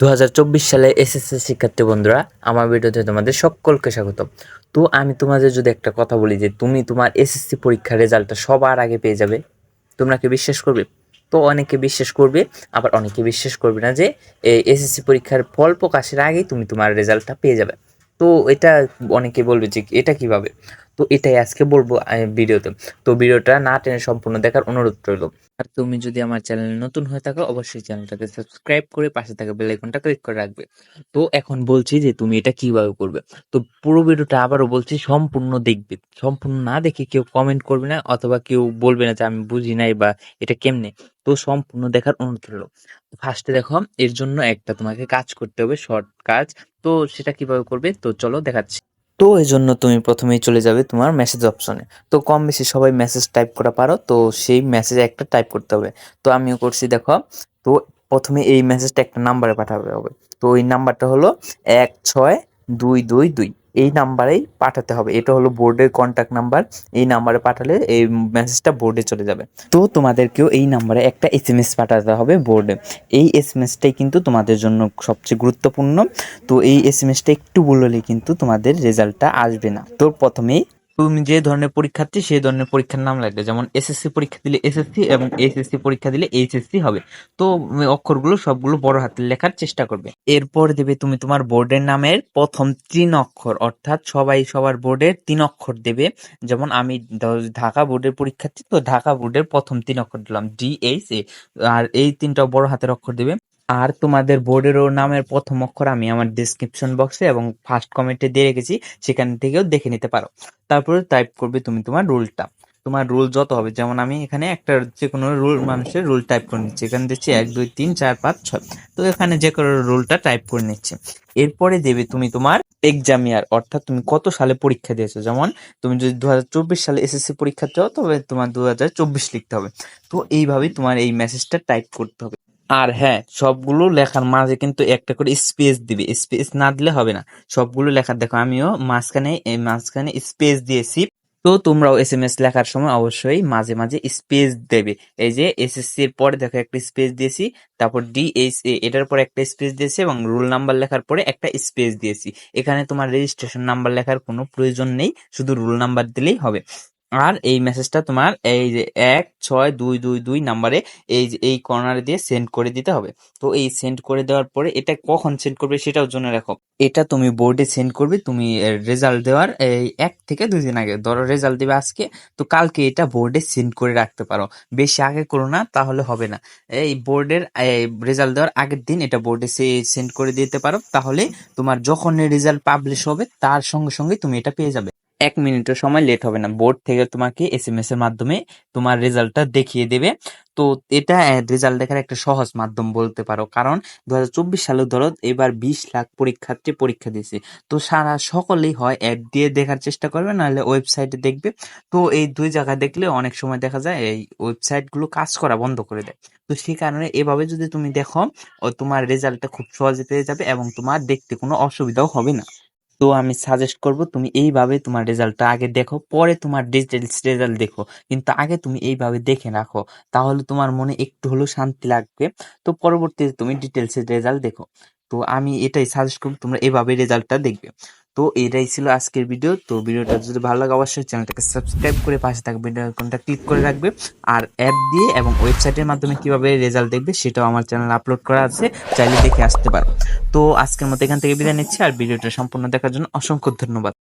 দু হাজার চব্বিশ সালে এসএসসি শিক্ষার্থী বন্ধুরা, আমার ভিডিওতে তোমাদের সকলকে স্বাগত। তো আমি তোমাদের যদি একটা কথা বলি যে তুমি তোমার এসএসসি পরীক্ষার রেজাল্টটা সবার আগে পেয়ে যাবে, তোমরা কি বিশ্বাস করবে? তো অনেকে বিশ্বাস করবে, আবার অনেকে বিশ্বাস করবে না যে এসএসসি পরীক্ষার ফল প্রকাশের আগেই তুমি তোমার রেজাল্টটা পেয়ে যাবে। তো এটা অনেকে বলবে যে এটা কীভাবে? তো এটাই আজকে বলব ভিডিওতে। তো ভিডিওটা না টেনে সম্পূর্ণ দেখার অনুরোধ রইল। আর তুমি যদি আমার চ্যানেলে নতুন হয়ে থাকো, অবশ্যই চ্যানেলটাকে সাবস্ক্রাইব করে পাশে থাকা বেল আইকনটা ক্লিক করে রাখবে। তো এখন বলছি যে তুমি এটা কীভাবে করবে? তো পুরো ভিডিওটা আবারও বলছি, সম্পূর্ণ দেখবে। সম্পূর্ণ না দেখে কেউ কমেন্ট করবে না, অথবা কেউ বলবে না যে আমি বুঝি নাই বা এটা কেমনে। তো সম্পূর্ণ দেখার অনুরোধ রইল। ফার্স্টে দেখো, এর জন্য একটা তোমাকে কাজ করতে হবে শর্ট কাজ। তো সেটা কীভাবে করবে? তো চলো দেখাচ্ছি। তো এই জন্য তুমি প্রথমেই চলে যাবে তোমার মেসেজ অপশনে তো কম বেশি সবাই মেসেজ টাইপ করা পারো, তো সেই মেসেজ একটা টাইপ করতে হবে। তো আমিও করছি, দেখো। তো প্রথমে এই মেসেজটা একটা নাম্বারে পাঠাবে হবে। তো ওই নাম্বারটা হলো এক ছয় দুই দুই দুই। এই নাম্বারেই পাঠাতে হবে। এটা হলো বোর্ডের কন্ট্যাক্ট নাম্বার এই নাম্বারে পাঠালে এই মেসেজটা বোর্ডে চলে যাবে। তো তোমাদেরকেও এই নাম্বারে একটা এস এম এস পাঠাতে হবে বোর্ডে এই এস এম এসটাই কিন্তু তোমাদের জন্য সবচেয়ে গুরুত্বপূর্ণ। তো এই এস এম এসটা একটু বললে কিন্তু তোমাদের রেজাল্টটা আসবে না। তো প্রথমেই তুমি যে ধরনের পরীক্ষার্থী সেই ধরনের পরীক্ষার নাম লাগবে। যেমন এসএসসি পরীক্ষা দিলে এসএসসি এবং এইচএসসি পরীক্ষা দিলে এইচএসসি হবে। তো অক্ষরগুলো সবগুলো বড় হাতে লেখার চেষ্টা করবে। এরপর দেবে তুমি তোমার বোর্ডের নামের প্রথম তিন অক্ষর। অর্থাৎ সবাই সবার বোর্ডের তিন অক্ষর দেবে। যেমন আমি ঢাকা বোর্ডের পরীক্ষার্থী, তো ঢাকা বোর্ডের প্রথম তিন অক্ষর দিলাম ডি এইচ এ আর এই তিনটা বড় হাতের অক্ষর দেবে। আর তোমাদের বোর্ডেরও নামের প্রথম অক্ষর আমি আমার ডিসক্রিপশন বক্সে এবং ফার্স্ট কমেন্টে দিয়ে রেখেছি, সেখান থেকেও দেখে নিতে পারো। তারপরে টাইপ করবে তুমি তোমার রুলটা। তোমার রুল যত হবে, যেমন আমি এখানে একটা যে কোনো রুল, মানুষের রুল টাইপ করে নিচ্ছি। এখানে দিচ্ছি এক, দুই, তিন, চার, পাঁচ, ছয়। তো এখানে যে কোনো রুলটা টাইপ করে নিচ্ছি। এরপরে দেবে তুমি তোমার এক্সাম ইয়ার অর্থাৎ তুমি কত সালে পরীক্ষা দিয়েছ। যেমন তুমি যদি দু হাজার চব্বিশ সালে এসএসসি পরীক্ষা চাও তবে তোমার দু হাজার চব্বিশ লিখতে হবে। তো এইভাবেই তোমার এই মেসেজটা টাইপ করতে হবে। আর হ্যাঁ সবগুলো লেখার মাঝে কিন্তু একটা করে স্পেস দিবে। স্পেস না দিলে হবে না। সবগুলো লেখার, দেখো আমিও মাঝখানে মাঝখানে স্পেস দিয়েছি। তো তোমরাও এস এম এস লেখার সময় অবশ্যই মাঝে মাঝে স্পেস দেবে। এই যে এসএসসি এর পরে দেখো একটা স্পেস দিয়েছি, তারপর এ এটার পরে একটা স্পেস দিয়েছি এবং রোল নাম্বার লেখার পরে একটা স্পেস দিয়েছি। এখানে তোমার রেজিস্ট্রেশন নাম্বার লেখার কোনো প্রয়োজন নেই, শুধু রোল নাম্বার দিলেই হবে। আর এই মেসেজটা তোমার এই যে এক, ছয়, দুই দুই দুই নাম্বারে এই যে এই কর্নারে দিয়ে সেন্ড করে দিতে হবে। তো এই সেন্ড করে দেওয়ার পরে এটা কখন সেন্ড করবে সেটাও জন্য রাখো। এটা তুমি বোর্ডে সেন্ড করবে, তুমি রেজাল্ট দেওয়ার এই এক থেকে দুই দিন আগে। ধরো রেজাল্ট দেবে আজকে, তো কালকে এটা বোর্ডে সেন্ড করে রাখতে পারো। বেশি আগে করো না, তাহলে হবে না। এই বোর্ডের রেজাল্ট দেওয়ার আগের দিন এটা বোর্ডে সেন্ড করে দিতে পারো। তাহলে তোমার যখন রেজাল্ট পাবলিশ হবে, তার সঙ্গে সঙ্গে তুমি এটা পেয়ে যাবে। এক মিনিটের সময় লেট হবে না। বোর্ড থেকে তোমাকে এস এম এস এর মাধ্যমে তোমার রেজাল্টটা দেখিয়ে দেবে। তো এটা রেজাল্ট দেখার একটা সহজ মাধ্যম বলতে পারো। কারণ দু হাজার চব্বিশ সালে ধরো এবার বিশ লাখ পরীক্ষার্থী পরীক্ষা দিয়েছে। তো সারা সকলেই হয় অ্যাড দিয়ে দেখার চেষ্টা করবে, নাহলে ওয়েবসাইটে দেখবে। তো এই দুই জায়গায় দেখলে অনেক সময় দেখা যায় এই ওয়েবসাইটগুলো কাজ করা বন্ধ করে দেয়। তো সেই কারণে এভাবে যদি তুমি দেখো তোমার রেজাল্টটা খুব সহজে পেয়ে যাবে এবং তোমার দেখতে কোনো অসুবিধাও হবে না। তো আমি সাজেস্ট করব তুমি এইভাবে তোমার রেজাল্টটা আগে দেখো, পরে তোমার ডিটেলস রেজাল্ট দেখো। কিন্তু আগে তুমি এইভাবে দেখে রাখো। তাহলে তোমার মনে একটু হলেও শান্তি লাগবে। তো পরবর্তীতে তুমি ডিটেলসের রেজাল্ট দেখো। তো আমি এটাই সাজেস্ট করব, তোমরা এভাবে রেজাল্টটা দেখবে। তো এটাই ছিল আজকের ভিডিও তো ভিডিওটা যদি ভালো লাগে, অবশ্যই চ্যানেলটাকে সাবস্ক্রাইব করে পাশে থাকবে আইকনটা ক্লিক করে রাখবে। আর অ্যাপ দিয়ে এবং ওয়েবসাইটের মাধ্যমে কীভাবে রেজাল্ট দেখবে, সেটাও আমার চ্যানেল আপলোড করা আছে। চাইলে দেখে আসতে পারো। তো আজকের মতো এখান থেকে বিদায় নিচ্ছি। আর ভিডিওটা সম্পূর্ণ দেখার জন্য অসংখ্য ধন্যবাদ।